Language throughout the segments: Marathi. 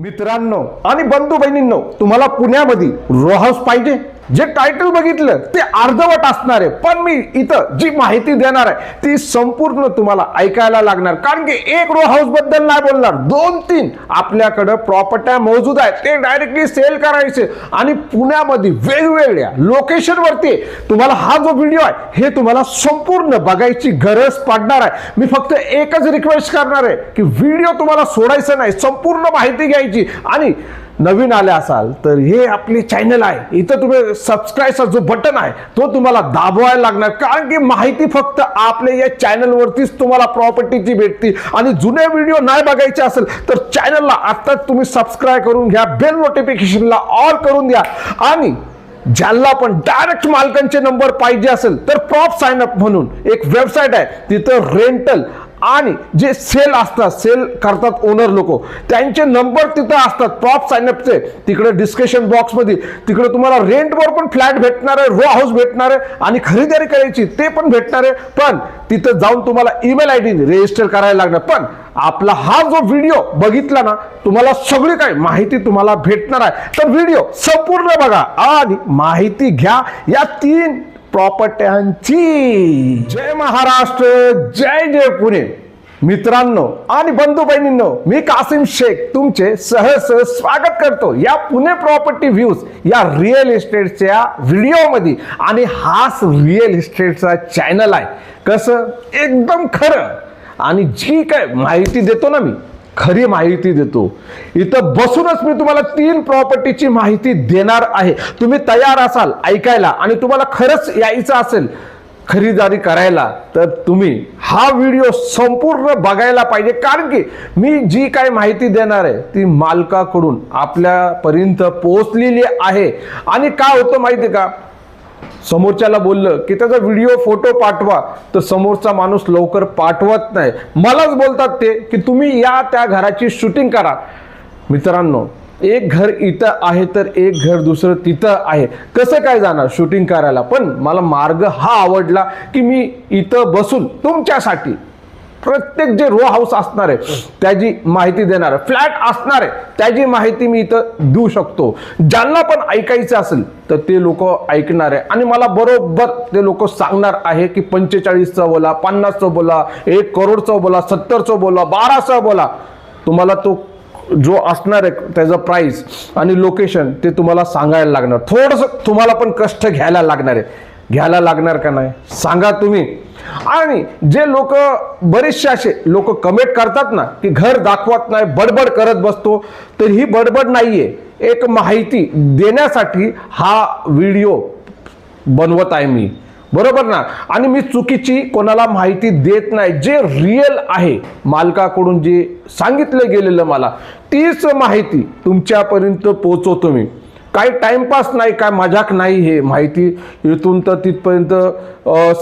मित्रांनो आणि बंधू बहिणींनो तुम्हाला पुण्यामध्ये रो हाऊस पाहिजे? जे टायटल बघितलं ते अर्धवट असणार आहे. पण मी इथं जी माहिती देणार आहे ती संपूर्ण तुम्हाला ऐकायला लागणार. कारण की एक रो हाऊसबद्दल नाही बोलणार. दोन तीन आपल्याकडं प्रॉपर्ट्या मौजूद आहेत ते डायरेक्टली सेल करायचे. आणि पुण्यामध्ये वेगवेगळ्या लोकेशनवरती तुम्हाला हा जो व्हिडिओ आहे हे तुम्हाला संपूर्ण बघायची गरज पडणार आहे. मी फक्त एकच रिक्वेस्ट करणार आहे की व्हिडिओ तुम्हाला सोडायचं नाही. संपूर्ण माहिती घ्यायची. आणि नवीन आले असाल तर हे आपली चॅनल आहे. इथं तुम्ही सबस्क्राईबचा जो बटन आहे तो तुम्हाला दाबवायला लागणार. कारण की माहिती फक्त आपल्या या चॅनलवरतीच तुम्हाला प्रॉपर्टीची भेटते. आणि जुने व्हिडिओ नाही बघायचे असेल तर चॅनलला आत्ताच तुम्ही सबस्क्राईब करून घ्या. बेल नोटिफिकेशनला ऑल करून द्या. आणि ज्याला पण डायरेक्ट मालकांचे नंबर पाहिजे असेल तर प्रॉप साइन अप म्हणून एक वेबसाईट आहे. तिथं रेंटल आणि जे सेल असतात सेल करतात ओनर लोक त्यांचे नंबर तिथं असतात प्रॉप साइनअपचे तिकडे डिस्कशन बॉक्समध्ये तिकडे तुम्हाला रेंटवर पण फ्लॅट भेटणार आहे रो हाऊस भेटणार आहे आणि खरेदी करायची ते पण भेटणार. आहे पण तिथं जाऊन तुम्हाला ईमेल आय डी रजिस्टर करायला लागणार. पण आपला हा जो व्हिडिओ बघितला ना तुम्हाला सगळी काय माहिती तुम्हाला भेटणार आहे. तर व्हिडिओ संपूर्ण बघा आणि माहिती घ्या. या तीन प्रॉपर्ट्यांची जय महाराष्ट्र जय जय पुणे. मित्रांनो आणि बंधू बहिणींनो मी कासिम शेख तुमचे सहज स्वागत करतो या पुणे प्रॉपर्टी व्ह्यूज या रिअल इस्टेटच्या व्हिडिओमध्ये. आणि हाच रिअल इस्टेटचा चॅनल आहे. कसं? एकदम खरं. आणि जी काय माहिती देतो ना मी खरी माहिती देतो. इथं बसूनच मी तुम्हाला तीन प्रॉपर्टीची माहिती देणार आहे. तुम्ही तयार असाल ऐकायला आणि तुम्हाला खरंच यायचं असेल खरीदारी करायला तर तुम्ही हा व्हिडिओ संपूर्ण बघायला पाहिजे. कारण की मी जी काय माहिती देणार आहे ती मालकाकडून आपल्यापर्यंत पोहोचलेली आहे. आणि काय होतं माहिती आहे का? समोरच्याला बोललं की त्याचा व्हिडिओ फोटो पाठवा. तर समोरचा माणूस लवकर पाठवत नाही. मलाच बोलतात ते की तुम्ही या त्या घराची शूटिंग करा. मित्रांनो एक घर इथं आहे तर एक घर दुसरं तिथं आहे. कसं काय जाणार शूटिंग करायला? पण मला मार्ग हा आवडला की मी इथं बसून तुमच्यासाठी प्रत्येक जे रो हाऊस असणार आहे त्याची माहिती देणार आहे फ्लॅट असणार आहे त्याची माहिती मी इथं देऊ शकतो. ज्यांना पण ऐकायचं असेल तर ते लोक ऐकणार. आहे आणि मला बरोबर ते लोक सांगणार आहे की पंचेचाळीसचं बोला पन्नासचं बोला एक करोडचं बोला सत्तरचं बोला बाराचं बोला. तुम्हाला तो जो असणार आहे त्याचं प्राईस आणि लोकेशन ते तुम्हाला सांगायला लागणार. थोडंसं तुम्हाला पण कष्ट घ्यायला लागणार आहे. घ्यायला लागणार का नाही? सांगा तुम्ही. आणि जे लोक बरेचसे असे लोक कमेंट करतात ना की घर दाखवत नाही बडबड करत बसतो. तर ही बडबड नाहीये. एक माहिती देण्यासाठी हा व्हिडिओ बनवत आहे मी. बरोबर ना? आणि मी चुकीची कोणाला माहिती देत नाही. जे रिअल आहे मालकाकडून जे सांगितलं गेलेलं मला तीच माहिती तुमच्यापर्यंत पोचवतो मी. काही टाइमपास नाही काय मजाक नाही हे माहिती इथून तर तिथपर्यंत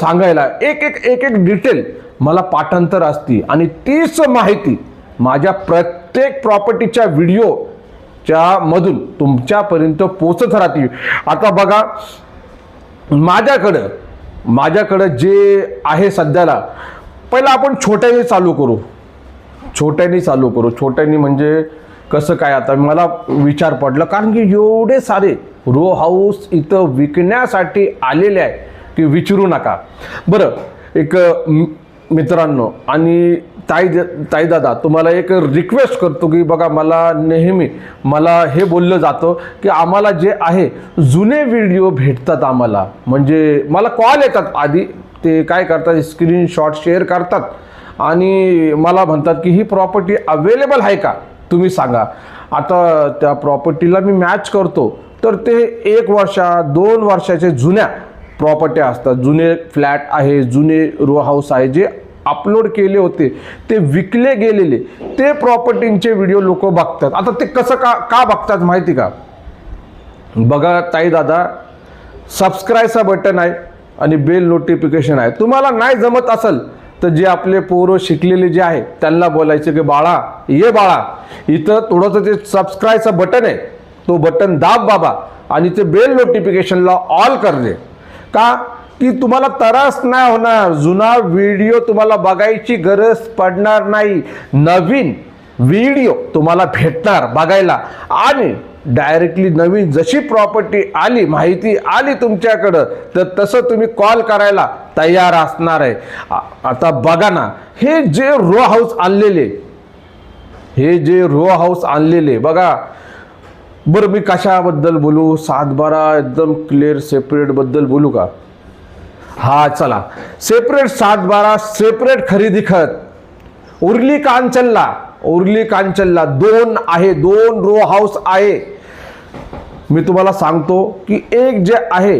सांगायला. एक एक एक एक डिटेल मला पाठांतर असती. आणि तीच माहिती माझ्या प्रत्येक प्रॉपर्टीच्या व्हिडिओच्या मधून तुमच्यापर्यंत पोचत राहते. आता बघा माझ्याकडं माझ्याकडं जे आहे सध्याला पहिलं आपण छोट्याने चालू करू. छोट्याने चालू करू. छोट्याने म्हणजे कसं काय आता मला विचार पडला कारण की एवढे सारे रो हाऊस इथं विकण्यासाठी आलेले आहे की विचारू नका. बरं एक मित्रांनो आणि ताई ताईदादा तुम्हाला एक रिक्वेस्ट करतो की बघा मला नेहमी मला हे बोललं जातं की आम्हाला जे आहे जुने व्हिडिओ भेटतात आम्हाला. म्हणजे मला कॉल येतात आधी ते काय करतात स्क्रीनशॉट शेअर करतात. आणि मला म्हणतात की ही प्रॉपर्टी अवेलेबल आहे का? तुम्ही सांगा. आता त्या प्रॉपर्टीला मी मॅच करतो. तर ते एक वर्षा दोन वर्षाचे जुन्या प्रॉपर्टी असतात. जुने फ्लॅट आहे जुने रो हाऊस आहे जे अपलोड केले होते ते विकले गेलेले ते प्रॉपर्टींचे व्हिडिओ लोक बघतात. आता ते कसं का का बघतात माहिती का? बघा ताई दादा सबस्क्राईबचा बटन आहे आणि बेल नोटिफिकेशन आहे. तुम्हाला नाही जमत असेल तर जे आपले पोरं शिकलेले जे आहे त्यांना बोलायचे की बाळा ये बाळा. इथं थोडंसं ते सबस्क्राईबचं बटन आहे. तो बटन दाब बाबा आणि ते बेल नोटिफिकेशनला ऑल कर दे. का? की तुम्हाला त्रास नाही होणार. जुना व्हिडिओ तुम्हाला बघायची गरज पडणार नाही. नवीन व्हिडिओ तुम्हाला भेटणार बघायला. आणि डायरेक्टली नवीन जशी प्रॉपर्टी आली माहिती आली तुमच्याकडं तर तसं तुम्ही कॉल करायला तयार असणार आहे. आता बघा ना हे जे रो हाऊस आणलेले हे जे रो हाऊस आणलेले बघा बरं मी कशाबद्दल बोलू? सातबारा एकदम क्लिअर सेपरेटबद्दल बोलू का? हा चला. सेपरेट सातबारा सेपरेट खरेदी खत. उर्ली कांचनला उर्ली कांचनला दोन आहे दोन रो हाऊस आहे. मी तुम्हाला सांगतो की एक जे आहे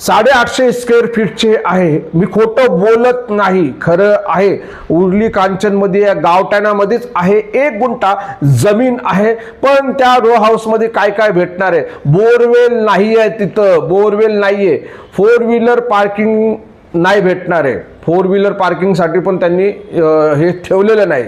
साडेआठशे स्क्वेअर फीटचे आहे. मी खोटं बोलत नाही. खरं आहे. उर्ली कांचनमध्ये या गावठाणामध्येच आहे. एक गुंठा जमीन आहे. पण त्या रो हाऊसमध्ये काय काय भेटणार आहे? बोरवेल नाही आहे तिथं. बोरवेल नाही आहे फोर व्हीलर पार्किंग नाही भेटणार आहे. फोर व्हीलर पार्किंगसाठी पण त्यांनी हे ठेवलेलं नाही.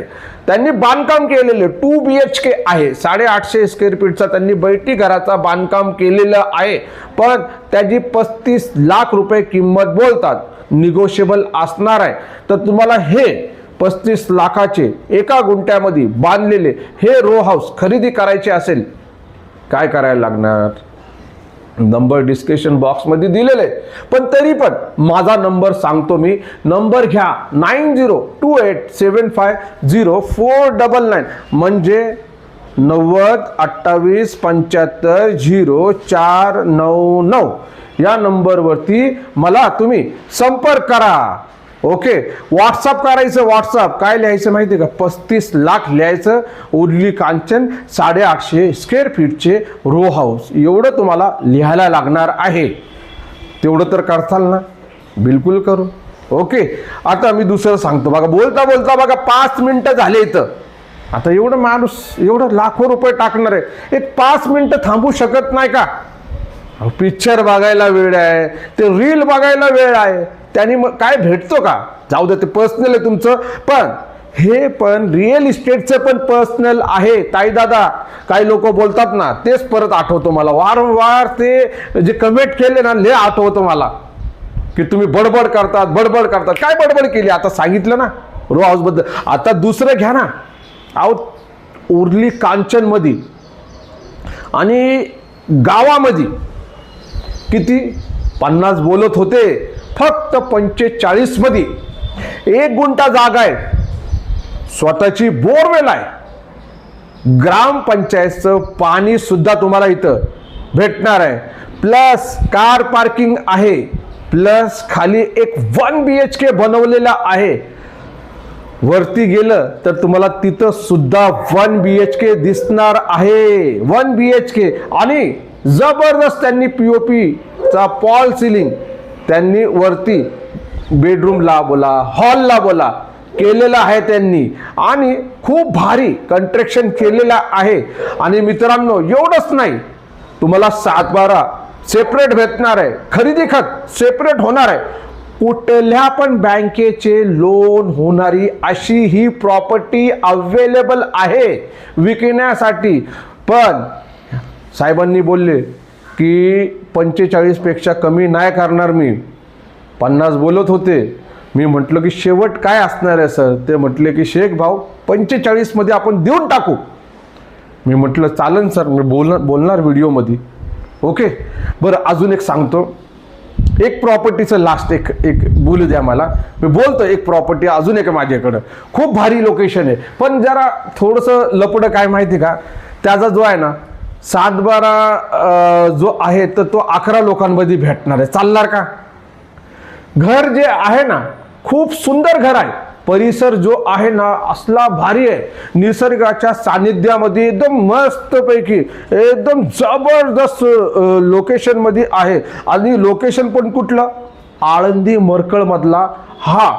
त्यांनी बांधकाम केलेलं टू बी एच के आहे. साडेआठशे स्क्वेअर फीटचा त्यांनी बैठी घराचा बांधकाम केलेलं आहे. पण त्याची पस्तीस लाख रुपये किंमत बोलतात. निगोशिएबल असणार आहे. तर तुम्हाला हे पस्तीस लाखाचे एका गुंट्यामध्ये बांधलेले हे रो हाऊस खरेदी करायचे असेल काय करायला लागणार? नंबर डिस्क्रिप्शन बॉक्समध्ये दिलेले. आहे. पण तरी पण माझा नंबर सांगतो मी. नंबर घ्या nine zero two eight seven five zero four double nine. म्हणजे नव्वद अठ्ठावीस पंच्याहत्तर झिरो चार नऊ नऊ. या नंबरवरती मला तुम्ही संपर्क करा. ओके. व्हॉट्सअप करायचं व्हॉट्सअप काय लिहायचं माहिती आहे का? पस्तीस लाख लिहायचं उरली कांचन साडेआठशे स्क्वेअर फीटचे रो हाऊस एवढं तुम्हाला लिहायला लागणार आहे. तेवढं तर करताल ना. बिलकुल करू. ओके. आता मी दुसरं सांगतो. बघा बोलता बोलता बघा पाच मिनटं झाले इथं. आता एवढं माणूस एवढं लाखो रुपये टाकणार आहे. एक पाच मिनटं थांबू शकत नाही का? पिक्चर बघायला वेळ आहे. ते रील बघायला वेळ आहे. त्यांनी मग काय भेटतो का? जाऊ दे ते पर्सनल आहे तुमचं. पण हे पण रिअल इस्टेटचं पण पर्सनल आहे. ताई दादा काही लोक बोलतात ना तेच परत आठवतो मला. वारंवार ते जे कमेंट केले ना ले आठवतं मला. की तुम्ही बडबड करतात बडबड करतात. काय बडबड केली? आता सांगितलं ना रो हाऊसबद्दल आता दुसरं घ्या ना. आहो उरली कांचनमध्ये. आणि गावामध्ये किती? पन्नास बोलत होते. फक्त पंचेचाळीसमध्ये एक गुंठा जागा आहे. स्वतःची बोरवेल आहे. ग्रामपंचायतचं पाणी सुद्धा तुम्हाला इथं भेटणार आहे. प्लस कार पार्किंग आहे. प्लस खाली एक वन बी एच के बनवलेला आहे. वरती गेलं तर तुम्हाला तिथं सुद्धा वन बी एच के दिसणार आहे. वन बी एच के आणि जबरदस्त त्यांनी पी ओ पीचा पॉल सिलिंग त्यांनी वरती बेडरूमला बोला हॉलला बोला केलेला आहे त्यांनी. आणि खूप भारी कंस्ट्रक्शन केलेलं आहे. आणि मित्रांनो एवढंच नाही तुम्हाला सात बारा सेपरेट भेटणार आहे. खरेदी खत सेपरेट होणार आहे. कुठल्या पण बँकेचे लोन होणारी अशी ही प्रॉपर्टी अवेलेबल आहे विकण्यासाठी. पण साहेबांनी बोलले की पंचेचाळीसपेक्षा कमी नाही करणार मी. पन्नास बोलत होते. मी म्हटलं की शेवट काय असणार आहे सर? ते म्हटले की शेख भाऊ पंचेचाळीसमध्ये आपण देऊन टाकू. मी म्हटलं चालन सर. मी बोलणार बोलणार व्हिडिओमध्ये. ओके? बरं अजून एक सांगतो. एक प्रॉपर्टीचं लास्ट एक एक बोलू द्या मला. मी बोलतो एक प्रॉपर्टी अजून एक माझ्याकडं. खूप भारी लोकेशन आहे. पण जरा थोडंसं लपडं काय माहिती का? त्याचा जो आहे ना सातबारा जो आहे तर तो अकरा लोकांमध्ये भेटणार आहे. चालणार का? घर जे आहे ना खूप सुंदर घर आहे. परिसर जो आहे ना असला भारी आहे. निसर्गाच्या सानिध्यामध्ये एकदम मस्तपैकी एकदम जबरदस्त लोकेशनमध्ये आहे. आणि लोकेशन पण कुठलं? आळंदी मरकळमधला हा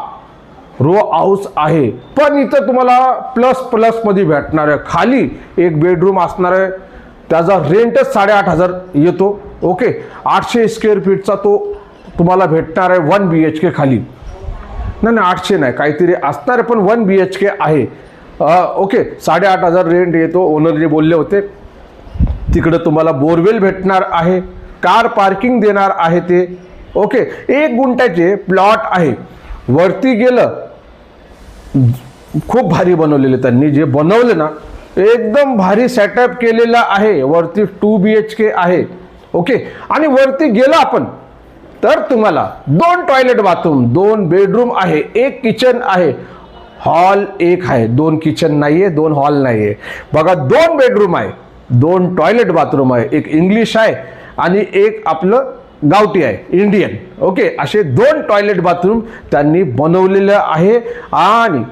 रो हाऊस आहे. पण इथं तुम्हाला प्लस प्लसमध्ये भेटणार आहे. खाली एक बेडरूम असणार आहे. त्याचा रेंटच साडेआठ हजार येतो. ओके आठशे स्क्वेअर फीटचा तो तुम्हाला भेटणार आहे वन बी एच के खाली. नाही नाही आठशे नाही. काहीतरी असणार आहे पण वन बी एच के आहे. ओके साडेआठ हजार रेंट येतो. ओनर जे बोलले होते तिकडं तुम्हाला बोरवेल भेटणार आहे. कार पार्किंग देणार आहे ते. ओके एक गुंठ्याचे प्लॉट आहे. वरती गेलं खूप भारी बनवलेले त्यांनी. जे बनवले ना एकदम भारी सेटअप केलेलं आहे. वरती टू बी एच के आहे. ओके आणि वरती गेला आपण. तर तुम्हाला दोन टॉयलेट बाथरूम दोन बेडरूम आहे. एक किचन आहे. हॉल एक आहे. दोन किचन नाही आहे दोन हॉल नाही आहे बघा दोन बेडरूम आहे. दोन टॉयलेट बाथरूम आहे. एक इंग्लिश आहे आणि एक आपलं गावठी आहे. इंडियन ओके असे दोन टॉयलेट बाथरूम त्यांनी बनवलेलं आहे. आणि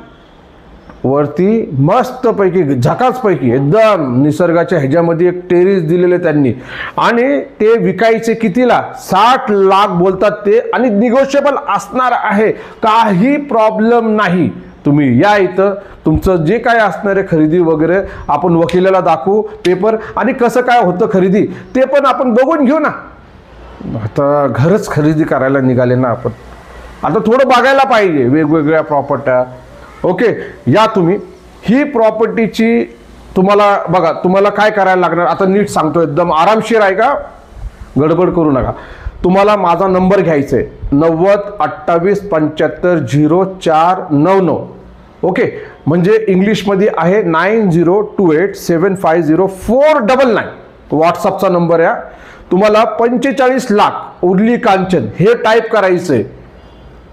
वरती मस्तपैकी झकासपैकी एकदम निसर्गाच्या ह्याच्यामध्ये एक टेरिस दिलेले त्यांनी. आणि ते विकायचे कितीला? साठ लाख बोलतात ते आणि निगोशिएबल असणार आहे. काही प्रॉब्लेम नाही. तुम्ही या इथं तुमचं जे काय असणार आहे खरेदी वगैरे आपण वकिलाला दाखवू पेपर आणि कसं काय होतं खरेदी ते पण आपण बघून घेऊ ना. आता घरच खरेदी करायला निघाले ना आपण. आता थोडं बघायला पाहिजे वेगवेगळ्या प्रॉपर्ट्या ओके या तुम्ही. ही प्रॉपर्टीची तुम्हाला बघा तुम्हाला काय करायला लागणार? आता नीट सांगतो एकदम आरामशीर आहे का? गडबड करू नका. तुम्हाला माझा नंबर घ्यायचा आहे. नव्वद अठ्ठावीस पंच्याहत्तर झिरो चार नऊ नऊ. ओके म्हणजे इंग्लिशमध्ये आहे nine zero two eight seven five zero four double nine. व्हॉट्सअपचा number आहे तुम्हाला पंचेचाळीस लाख उर्ली कांचन हे टाईप करायचं आहे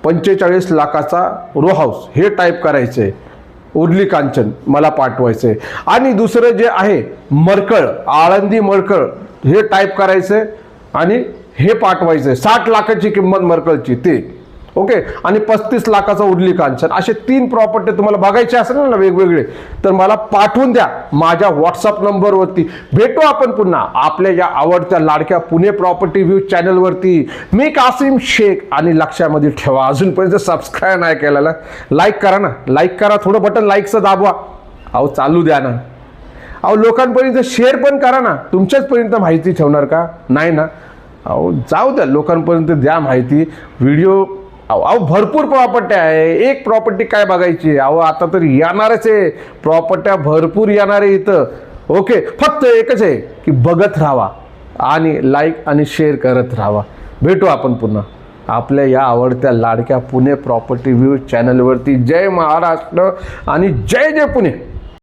पंचेचाळीस लाखाचा रो हाऊस हे टाईप करायचं. आहे उर्ली कांचन मला पाठवायचं. आहे आणि दुसरं जे आहे मरकळ आळंदी मरकळ हे टाईप करायचं आहे आणि हे पाठवायचं. आहे साठ लाखाची किंमत मरकळची ते. ओके? आणि पस्तीस लाखाचा उरली कांचन. असे तीन प्रॉपर्टी तुम्हाला बघायचे असेल ना वेगवेगळे तर मला पाठवून द्या माझ्या व्हॉट्सअप नंबरवरती. भेटू आपण पुन्हा आपल्या या आवडत्या लाडक्या पुणे प्रॉपर्टी व्ह्यू चॅनलवरती मी कासिम शेख आणि लक्षामध्ये ठेवा. अजूनपर्यंत सबस्क्राईब नाही केलेला लाईक करा ना. लाईक करा थोडं बटन लाईकचं दाबवा. अहो चालू द्या ना. अहो लोकांपर्यंत शेअर पण करा ना. तुमच्याचपर्यंत माहिती ठेवणार का? नाही ना. अहो जाऊ द्या. लोकांपर्यंत द्या माहिती. व्हिडिओ अहो अहो भरपूर प्रॉपर्टी आहे. एक प्रॉपर्टी काय बघायची? अहो आता तर येणारच आहे. प्रॉपर्ट्या भरपूर येणार आहे इथं. ओके फक्त एकच आहे की बघत राहावा आणि लाईक आणि शेअर करत राहावा भेटू आपण पुन्हा. आपल्या या आवडत्या लाडक्या पुणे प्रॉपर्टी व्ह्यू चॅनलवरती जय महाराष्ट्र आणि जय जय पुणे.